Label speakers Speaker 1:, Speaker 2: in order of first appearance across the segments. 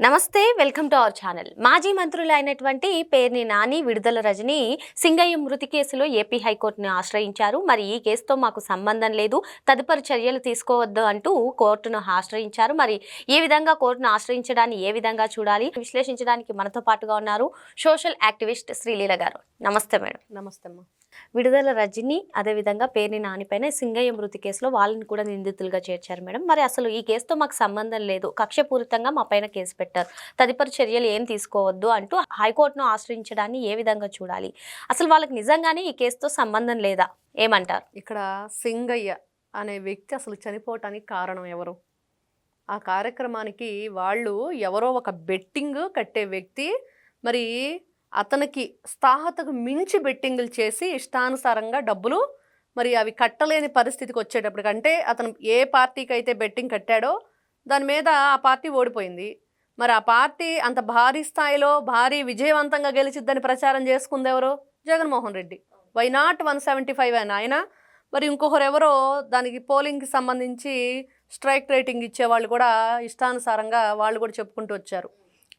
Speaker 1: నమస్తే welcome to our channel. మాజీ మంత్రులు అయినటువంటి పేర్ని నాని విడుదల రజని సింగయ్య మృతి కేసులో ఏపీ హైకోర్టును ఆశ్రయించారు. మరి ఈ కేసుతో మాకు సంబంధం లేదు. తదుపరి చర్యలు తీసుకోవద్దు అంటూ కోర్టును ఆశ్రయించారు. మరి ఏ విధంగా కోర్టును ఆశ్రయించడాన్ని ఏ విధంగా చూడాలి విశ్లేషించడానికి మనతో పాటుగా ఉన్నారు సోషల్ యాక్టివిస్ట్ శ్రీలీల గారు. నమస్తే మేడం.
Speaker 2: నమస్తే అమ్మా.
Speaker 1: విడుదల రజని అదేవిధంగా పేర్ని నానిపైన సింగయ్య మృతి కేసులో వాళ్ళని కూడా నిందితులుగా చేర్చారు మేడం. మరి అసలు ఈ కేసుతో మాకు సంబంధం లేదు. కక్షపూరితంగా మా పైన కేసు పెట్టారు. తదుపరి చర్యలు ఏం తీసుకోవద్దు అంటూ హైకోర్టును ఆశ్రయించడాన్ని ఏ విధంగా చూడాలి? అసలు వాళ్ళకి నిజంగానే ఈ కేసుతో సంబంధం లేదా? ఏమంటారు?
Speaker 2: ఇక్కడ సింగయ్య అనే వ్యక్తి అసలు చనిపోవటానికి కారణం ఎవరు? ఆ కార్యక్రమానికి వాళ్ళు ఎవరో ఒక బెట్టింగ్ కట్టే వ్యక్తి మరి అతనికి స్థాహతకు మించి బెట్టింగులు చేసి ఇష్టానుసారంగా డబ్బులు మరి అవి కట్టలేని పరిస్థితికి వచ్చేటప్పటికంటే అతను ఏ పార్టీకి అయితే బెట్టింగ్ కట్టాడో దాని మీద ఆ పార్టీ ఓడిపోయింది. మరి ఆ పార్టీ అంత భారీ స్థాయిలో భారీ విజయవంతంగా గెలిచిద్దని ప్రచారం చేసుకుంది ఎవరు? Jaganmohan Reddy. Why not one seventy five అని ఆయన? మరి ఇంకొకరు ఎవరో? దానికి పోలింగ్కి సంబంధించి స్ట్రైక్ రేటింగ్ ఇచ్చేవాళ్ళు కూడా ఇష్టానుసారంగా వాళ్ళు కూడా చెప్పుకుంటూ వచ్చారు.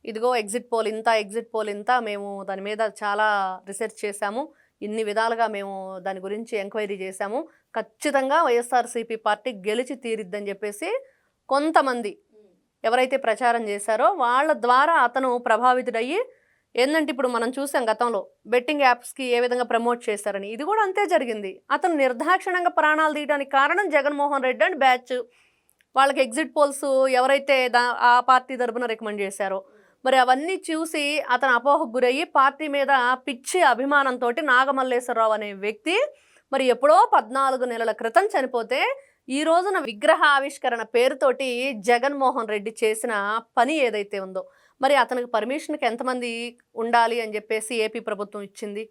Speaker 2: ఇదిగో ఎగ్జిట్ పోల్ ఇంత ఎగ్జిట్ పోల్ ఇంత మేము దాని మీద చాలా రీసెర్చ్ చేశాము. ఇన్ని విధాలుగా మేము దాని గురించి ఎంక్వైరీ చేశాము. ఖచ్చితంగా వైఎస్ఆర్సీపీ పార్టీ గెలిచి తీరిద్దని చెప్పేసి కొంతమంది ఎవరైతే ప్రచారం చేశారో వాళ్ళ ద్వారా అతను ప్రభావితుడయ్యి ఏంటంటే ఇప్పుడు మనం చూసాం గతంలో బెట్టింగ్ యాప్స్కి ఏ విధంగా ప్రమోట్ చేశారని. ఇది కూడా అంతే జరిగింది. అతను నిర్దాక్షిణంగా ప్రాణాలు తీయడానికి కారణం జగన్మోహన్ రెడ్డి అండ్ బ్యాచ్ వాళ్ళకి ఎగ్జిట్ పోల్స్ ఎవరైతే దా ఆ పార్టీ తరపున రికమెండ్ చేశారో. మరి అవన్నీ చూసి అతను అపోహకు గురయ్యి పార్టీ మీద పిచ్చి అభిమానంతో నాగమల్లేశ్వరరావు అనే వ్యక్తి మరి ఎప్పుడో పద్నాలుగు నెలల క్రితం చనిపోతే ఈ రోజున విగ్రహ ఆవిష్కరణ పేరుతోటి జగన్మోహన్ రెడ్డి చేసిన పని ఏదైతే ఉందో మరి అతనికి పర్మిషన్కి ఎంతమంది ఉండాలి అని చెప్పేసి ఏపీ ప్రభుత్వం ఇచ్చింది.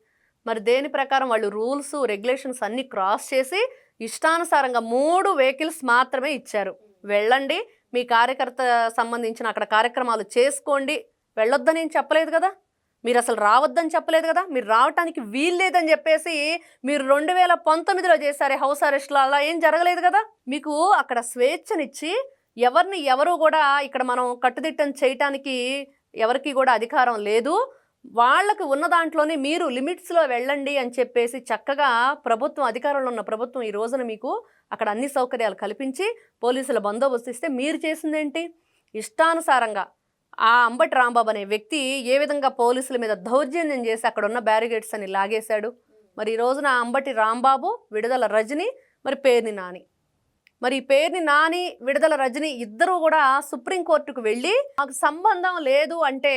Speaker 2: మరి దేని ప్రకారం వాళ్ళు రూల్స్ రెగ్యులేషన్స్ అన్నీ క్రాస్ చేసి ఇష్టానుసారంగా మూడు వెహికల్స్ మాత్రమే ఇచ్చారు. వెళ్ళండి మీ కార్యకర్త సంబంధించిన అక్కడ కార్యక్రమాలు చేసుకోండి. వెళ్ళొద్దని చెప్పలేదు కదా? మీరు అసలు రావద్దని చెప్పలేదు కదా? మీరు రావటానికి వీల్లేదని చెప్పేసి మీరు రెండు వేల పంతొమ్మిదిలో చేశారే హౌస్ అరెస్ట్లో. అలా ఏం జరగలేదు కదా? మీకు అక్కడ స్వేచ్ఛనిచ్చి ఎవరిని ఎవరు కూడా ఇక్కడ మనం కట్టుదిట్టం చేయటానికి ఎవరికి కూడా అధికారం లేదు. వాళ్ళకి ఉన్న దాంట్లోనే మీరు లిమిట్స్లో వెళ్ళండి అని చెప్పేసి చక్కగా ప్రభుత్వం అధికారంలో ఉన్న ప్రభుత్వం ఈ రోజున మీకు అక్కడ అన్ని సౌకర్యాలు కల్పించి పోలీసుల బందోబస్తు ఇస్తే మీరు చేసిందేంటి? ఇష్టానుసారంగా ఆ అంబటి రాంబాబు అనే వ్యక్తి ఏ విధంగా పోలీసుల మీద దౌర్జన్యం చేసి అక్కడ ఉన్న బ్యారిగేట్స్ అని లాగేశాడు? మరి ఈ రోజున అంబటి రాంబాబు విడుదల రజని మరి పేర్ని నాని. మరి ఈ పేరుని నాని విడుదల రజని ఇద్దరూ కూడా సుప్రీంకోర్టుకు వెళ్ళి మాకు సంబంధం లేదు అంటే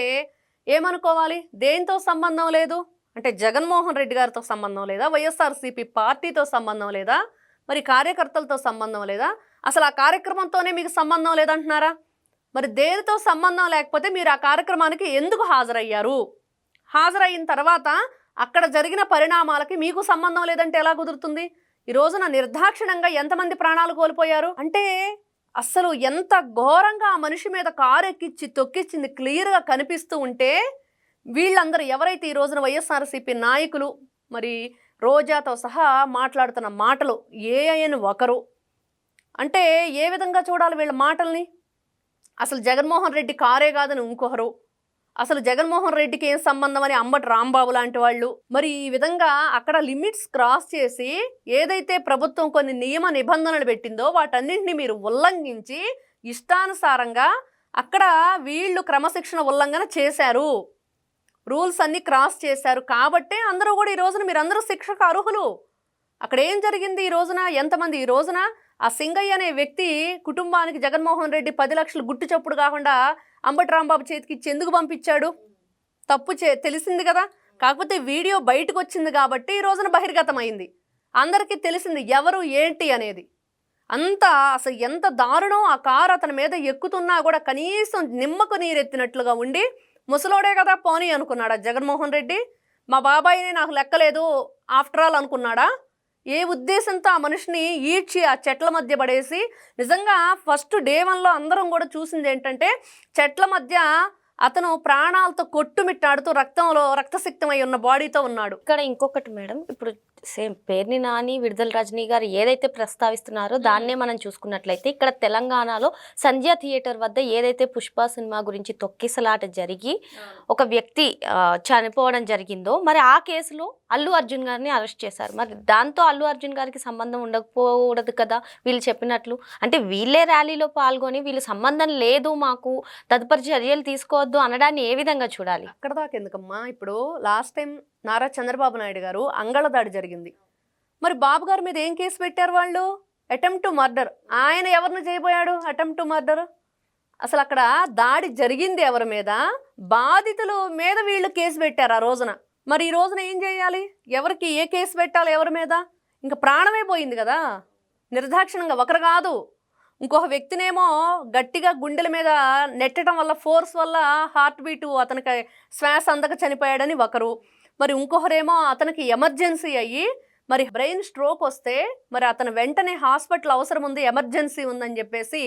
Speaker 2: ఏమనుకోవాలి? దేంతో సంబంధం లేదు? అంటే జగన్మోహన్ రెడ్డి గారితో సంబంధం లేదా? వైఎస్ఆర్సీపీ పార్టీతో సంబంధం లేదా? మరి కార్యకర్తలతో సంబంధం లేదా? అసలు ఆ కార్యక్రమంతోనే మీకు సంబంధం లేదంటున్నారా? మరి దేనితో సంబంధం లేకపోతే మీరు ఆ కార్యక్రమానికి ఎందుకు హాజరయ్యారు? హాజరయిన తర్వాత అక్కడ జరిగిన పరిణామాలకి మీకు సంబంధం లేదంటే ఎలా కుదురుతుంది? ఈ రోజున నిర్దాక్షిణంగా ఎంతమంది ప్రాణాలు కోల్పోయారు? అంటే అస్సలు ఎంత ఘోరంగా ఆ మనిషి మీద కారు ఎక్కిచ్చి తొక్కిచ్చింది క్లియర్గా కనిపిస్తూ ఉంటే వీళ్ళందరూ ఎవరైతే ఈ రోజున వైఎస్ఆర్సీపీ నాయకులు మరి రోజాతో సహా మాట్లాడుతున్న మాటలు ఏ అయిన ఒకరు? అంటే ఏ విధంగా చూడాలి వీళ్ళ మాటల్ని? అసలు జగన్మోహన్ రెడ్డి కారే కాదని ఇంకొకరు అసలు జగన్మోహన్ రెడ్డికి ఏం సంబంధం అని అంబటి రాంబాబు లాంటి వాళ్ళు? మరి ఈ విధంగా అక్కడ లిమిట్స్ క్రాస్ చేసి ఏదైతే ప్రభుత్వం కొన్ని నియమ నిబంధనలు పెట్టిందో వాటన్నింటినీ మీరు ఉల్లంఘించి ఇష్టానుసారంగా అక్కడ వీళ్ళు క్రమశిక్షణ ఉల్లంఘన చేశారు. రూల్స్ అన్నీ క్రాస్ చేశారు. కాబట్టే అందరూ కూడా ఈ రోజున మీరందరూ శిక్షకు అర్హులు. అక్కడ ఏం జరిగింది ఈ రోజున? ఎంతమంది ఈ రోజున? ఆ సింగయ్య అనే వ్యక్తి కుటుంబానికి జగన్మోహన్ రెడ్డి పది లక్షలు గుట్టు చప్పుడు కాకుండా అంబటి రాంబాబు చేతికి చెందుకు ఎందుకు పంపించాడు. తప్పు చే తెలిసింది కదా? కాకపోతే వీడియో బయటకు వచ్చింది కాబట్టి ఈ రోజున బహిర్గతమైంది. అందరికీ తెలిసింది ఎవరు ఏంటి అనేది. అంత అసలు ఎంత దారుణం ఆ కారు అతని మీద ఎక్కుతున్నా కూడా కనీసం నిమ్మకు నీరెత్తినట్లుగా ఉండి ముసలోడే కదా పోనీ అనుకున్నాడా జగన్మోహన్ రెడ్డి? మా బాబాయిని నాకు లెక్కలేదు ఆఫ్టర్ ఆల్ అనుకున్నాడా? ఏ ఉద్దేశంతో ఆ మనిషిని ఈడ్చి ఆ చెట్ల మధ్య పడేసి నిజంగా ఫస్ట్ డే వన్లో అందరం కూడా చూసింది ఏంటంటే చెట్ల మధ్య అతను ప్రాణాలతో కొట్టుమిట్టాడుతూ రక్తంలో రక్తసిక్తమై ఉన్న బాడీతో ఉన్నాడు.
Speaker 1: ఇక్కడ ఇంకొకటి మేడం ఇప్పుడు సేమ్ పేర్ని నాని విడుదల రజనీ గారు ఏదైతే ప్రస్తావిస్తున్నారో దాన్నే మనం చూసుకున్నట్లయితే ఇక్కడ తెలంగాణలో సంధ్య థియేటర్ వద్ద ఏదైతే పుష్ప సినిమా గురించి తొక్కిసలాట జరిగి ఒక వ్యక్తి చనిపోవడం జరిగిందో మరి ఆ కేసులో అల్లు అర్జున్ గారిని అరెస్ట్ చేశారు. మరి దాంతో అల్లు అర్జున్ గారికి సంబంధం ఉండకపోకూడదు కదా వీళ్ళు చెప్పినట్లు? అంటే వీళ్ళే ర్యాలీలో పాల్గొని వీళ్ళు సంబంధం లేదు మాకు తదుపరి చర్యలు తీసుకోవద్దు అనడాన్ని ఏ విధంగా చూడాలి?
Speaker 2: అక్కడ దాకా ఎందుకమ్మా? ఇప్పుడు లాస్ట్ టైం నారా చంద్రబాబు నాయుడు గారు అంగళ దాడి జరిగింది. మరి బాబు గారి మీద ఏం కేసు పెట్టారు వాళ్ళు? అటెంప్ట్ టు మర్డర్ ఆయన ఎవరిని చేయబోయాడు? అటెంప్ట్ టు మర్డర్ అసలు అక్కడ దాడి జరిగింది ఎవరి మీద? బాధితులు మీద వీళ్ళు కేసు పెట్టారు ఆ రోజున. మరి ఈ రోజున ఏం చేయాలి? ఎవరికి ఏ కేసు పెట్టాలి ఎవరి మీద? ఇంకా ప్రాణమే పోయింది కదా? నిర్దాక్షిణంగా ఒకరు కాదు. ఇంకొక వ్యక్తినేమో గట్టిగా గుండెల మీద నెట్టడం వల్ల ఫోర్స్ వల్ల హార్ట్ బీటు అతనికి శ్వాస అందక చనిపోయాడని ఒకరు. మరి ఇంకొకరేమో అతనికి ఎమర్జెన్సీ అయ్యి మరి బ్రెయిన్ స్ట్రోక్ వస్తే మరి అతను వెంటనే హాస్పిటల్ అవసరం ఉంది ఎమర్జెన్సీ ఉందని చెప్పేసి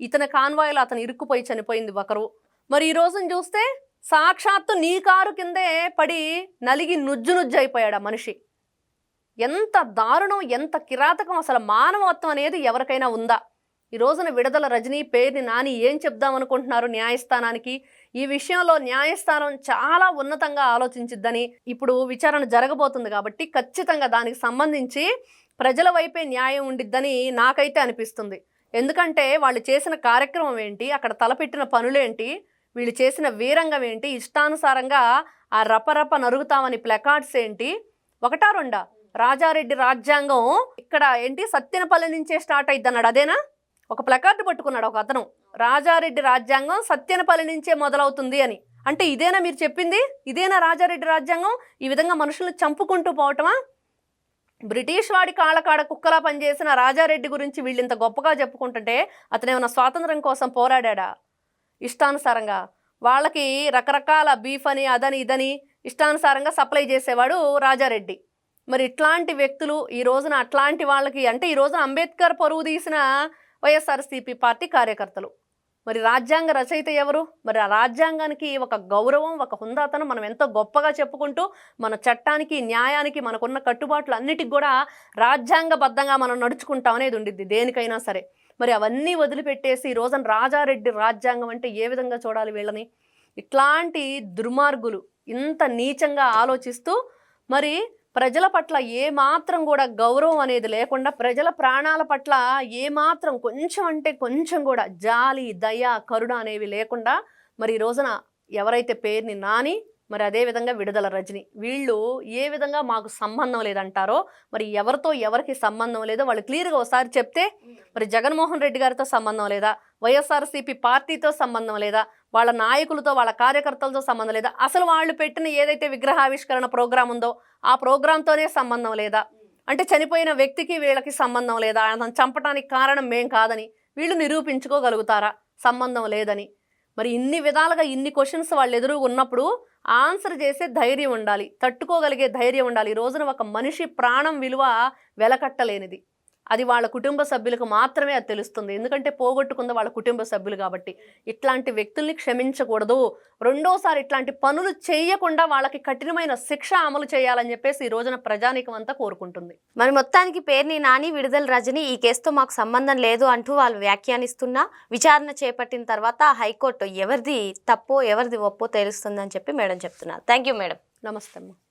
Speaker 2: ఇతని కాన్వాయ్లో అతను ఇరుక్కుపోయి చనిపోయింది ఒకరు. మరి ఈ రోజున చూస్తే సాక్షాత్తు నీ కారు కిందే పడి నలిగి నుజ్జు నుజ్జు అయిపోయాడు ఆ మనిషి. ఎంత దారుణం ఎంత కిరాతకం అసలు మానవత్వం అనేది ఎవరికైనా ఉందా? ఈ రోజున విడుదల రజనీ పేరుని నాని ఏం చెప్దాం అనుకుంటున్నారు న్యాయస్థానానికి? ఈ విషయంలో న్యాయస్థానం చాలా ఉన్నతంగా ఆలోచించిద్దని ఇప్పుడు విచారణ జరగబోతుంది కాబట్టి ఖచ్చితంగా దానికి సంబంధించి ప్రజల వైపే న్యాయం ఉండిద్దని నాకైతే అనిపిస్తుంది. ఎందుకంటే వాళ్ళు చేసిన కార్యక్రమం ఏంటి అక్కడ తలపెట్టిన పనులేంటి వీళ్ళు చేసిన వీరంగం ఏంటి ఇష్టానుసారంగా ఆ రపరప నరుగుతామని ప్లకార్డ్స్ ఏంటి ఒకటా రెండా? రాజారెడ్డి రాజ్యాంగం ఇక్కడ ఏంటి? సత్యనపల్లి నుంచే స్టార్ట్ అయింది అన్నాడు అదేనా? ఒక ప్లకార్డు పట్టుకున్నాడు ఒక అతను. రాజారెడ్డి రాజ్యాంగం సత్యనపల్లి నుంచే మొదలవుతుంది అని. అంటే ఇదేనా మీరు చెప్పింది? ఇదేనా రాజారెడ్డి రాజ్యాంగం? ఈ విధంగా మనుషులను చంపుకుంటూ పోవటమా? బ్రిటిష్ వాడి కాళ్ళకాడ కుక్కలా పనిచేసిన రాజారెడ్డి గురించి వీళ్ళు ఇంత గొప్పగా చెప్పుకుంటుంటే అతను ఏమైనా స్వాతంత్రం కోసం పోరాడా ఇష్టానుసారంగా. వాళ్ళకి రకరకాల బీఫ్ అని అదని ఇదని ఇష్టానుసారంగా సప్లై చేసేవాడు రాజారెడ్డి. మరి ఇట్లాంటి వ్యక్తులు ఈ రోజున అట్లాంటి వాళ్ళకి అంటే ఈ రోజున అంబేద్కర్ పరువు తీసిన వైఎస్ఆర్సీపీ పార్టీ కార్యకర్తలు. మరి రాజ్యాంగ రచయిత ఎవరు? మరి ఆ రాజ్యాంగానికి ఒక గౌరవం ఒక హుందాతనం మనం ఎంతో గొప్పగా చెప్పుకుంటూ మన చట్టానికి న్యాయానికి మనకున్న కట్టుబాట్లు అన్నిటికి కూడా రాజ్యాంగబద్ధంగా మనం నడుచుకుంటాం అనేది ఉండిద్ది దేనికైనా సరే. మరి అవన్నీ వదిలిపెట్టేసి ఈ రోజున రాజారెడ్డి రాజ్యాంగం అంటే ఏ విధంగా చూడాలి వీళ్ళని? ఇట్లాంటి దుర్మార్గులు ఇంత నీచంగా ఆలోచిస్తూ మరి ప్రజల పట్ల ఏ మాత్రం కూడా గౌరవం అనేది లేకుండా ప్రజల ప్రాణాల పట్ల ఏ మాత్రం కొంచెం అంటే కొంచెం కూడా జాలి దయ కరుణ అనేవి లేకుండా మరి ఈ రోజున ఎవరైతే పేరుని నాని మరి అదే విధంగా విడుదల రజని వీళ్ళు ఏ విధంగా మాకు సంబంధం లేదంటారో మరి ఎవరితో ఎవరికి సంబంధం లేదో వాళ్ళు క్లియర్గా ఒకసారి చెప్తే మరి జగన్మోహన్ రెడ్డి గారితో సంబంధం లేదా? వైఎస్ఆర్సీపీ పార్టీతో సంబంధం లేదా వాళ్ళ నాయకులతో వాళ్ళ కార్యకర్తలతో సంబంధం లేదా అసలు వాళ్ళు పెట్టిన ఏదైతే విగ్రహావిష్కరణ ప్రోగ్రాం ఉందో ఆ ప్రోగ్రాంతోనే సంబంధం లేదా? అంటే చనిపోయిన వ్యక్తికి వీళ్ళకి సంబంధం లేదా? అతను చంపడానికి కారణం మేం కాదని వీళ్ళు నిరూపించుకోగలుగుతారా? సంబంధం లేదని. మరి ఇన్ని విధాలుగా ఇన్ని క్వశ్చన్స్ వాళ్ళు ఎదురు ఉన్నప్పుడు ఆన్సర్ చేసే ధైర్యం ఉండాలి తట్టుకోగలిగే ధైర్యం ఉండాలి. ఈ రోజున ఒక మనిషి ప్రాణం విలువ వెలకట్టలేనిది. అది వాళ్ళ కుటుంబ సభ్యులకు మాత్రమే అది తెలుస్తుంది. ఎందుకంటే పోగొట్టుకుంది వాళ్ళ కుటుంబ సభ్యులు కాబట్టి. ఇట్లాంటి వ్యక్తుల్ని క్షమించకూడదు. రెండోసారి ఇట్లాంటి పనులు చేయకుండా వాళ్ళకి కఠినమైన శిక్ష అమలు చేయాలని చెప్పేసి ఈ రోజున ప్రజానీకం అంతా కోరుకుంటుంది.
Speaker 1: మరి మొత్తానికి పేరుని నాని విడుదల రజని ఈ కేసుతో మాకు సంబంధం లేదు అంటూ వాళ్ళు వ్యాఖ్యానిస్తున్నా విచారణ చేపట్టిన తర్వాత హైకోర్టు ఎవరిది తప్పో ఎవరిది ఒప్పో తెలుస్తుందని చెప్పి మేడం చెప్తున్నారు. Thank you madam.
Speaker 2: నమస్తే అమ్మ.